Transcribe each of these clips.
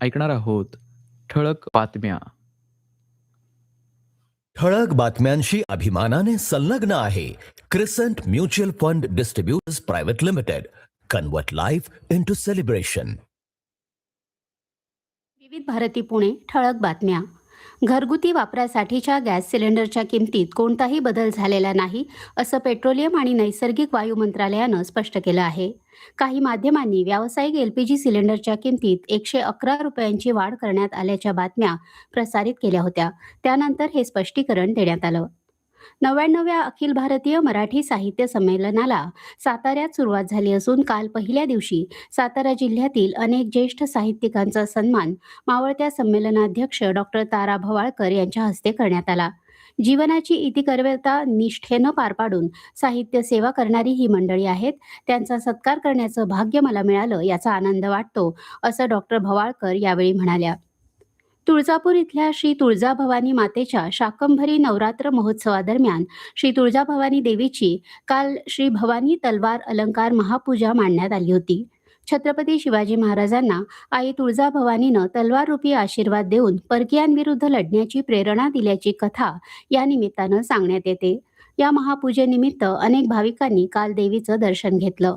ऐकणार आहोत ठळक बातम्या. ठळक बातम्यांशी अभिमानाने संलग्न आहे Crescent mutual fund distributors private limited convert life into celebration Vividh Bharati Pune ठळक बातम्या. घरगुती वापरासाठीच्या गॅस सिलेंडरच्या किमतीत कोणताही बदल झालेला नाही असं पेट्रोलियम आणि नैसर्गिक वायू मंत्रालयानं स्पष्ट केलं आहे. काही माध्यमांनी व्यावसायिक एलपीजी सिलेंडरच्या किमतीत एकशे अकरा रुपयांची वाढ करण्यात आल्याच्या बातम्या प्रसारित केल्या होत्या. त्यानंतर हे स्पष्टीकरण देण्यात आलं. नव्याण्णव्या अखिल भारतीय मराठी साहित्य संमेलनाला साताऱ्यात सुरुवात झाली असून काल पहिल्या दिवशी सातारा जिल्ह्यातील अनेक ज्येष्ठ साहित्यिकांचा सन्मान मावळत्या संमेलनाध्यक्ष डॉक्टर तारा भवाळकर यांच्या हस्ते करण्यात आला. जीवनाची इतिकर्व्यता निष्ठेनं पार पाडून साहित्य सेवा करणारी ही मंडळी आहेत. त्यांचा सत्कार करण्याचं भाग्य मला मिळालं याचा आनंद वाटतो असं डॉक्टर भवाळकर यावेळी म्हणाल्या. तुळजापूर इथल्या श्री तुळजाभवानी मातेच्या शाकंभरी नवरात्र महोत्सवादरम्यान श्री तुळजाभवानी देवीची काल श्री भवानी तलवार अलंकार महापूजा मांडण्यात आली होती. छत्रपती शिवाजी महाराजांना आई तुळजाभवानीनं तलवाररूपी आशीर्वाद देऊन परकीयांविरुद्ध लढण्याची प्रेरणा दिल्याची कथा या निमित्तानं सांगण्यात येते. या महापूजेनिमित्त अनेक भाविकांनी काल देवीचं दर्शन घेतलं.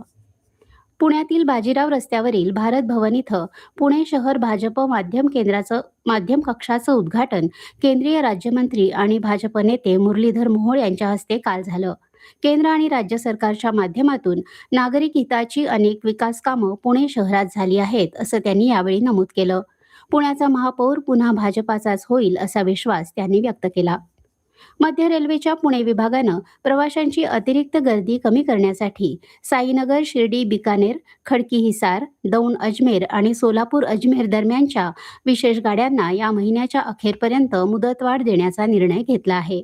पुण्यातील बाजीराव रस्त्यावरील भारत भवन इथं पुणे शहर भाजप माध्यम केंद्राचं माध्यम कक्षाचं उद्घाटन केंद्रीय राज्यमंत्री आणि भाजप नेते मुरलीधर मोहोळ यांच्या हस्ते काल झालं. केंद्र आणि राज्य सरकारच्या माध्यमातून नागरिक हिताची अनेक विकास कामं पुणे शहरात झाली आहेत असं त्यांनी यावेळी नमूद केलं. पुण्याचा महापौर पुन्हा भाजपाचाच होईल असा विश्वास त्यांनी व्यक्त केला. मध्य रेल्वेच्या पुणे विभागानं प्रवाशांची अतिरिक्त गर्दी कमी करण्यासाठी साईनगर शिर्डी बिकानेर खडकी हिसार दौंड अजमेर आणि सोलापूर अजमेर दरम्यानच्या विशेष गाड्यांना या महिन्याच्या अखेरपर्यंत मुदतवाढ देण्याचा निर्णय घेतला आहे.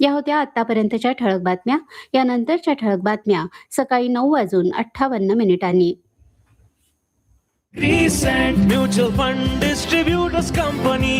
या होत्या आतापर्यंतच्या ठळक बातम्या. यानंतरच्या ठळक बातम्या सकाळी नऊ वाजून अठ्ठावन्न मिनिटांनी. Crescent Mutual Fund Distributors Company.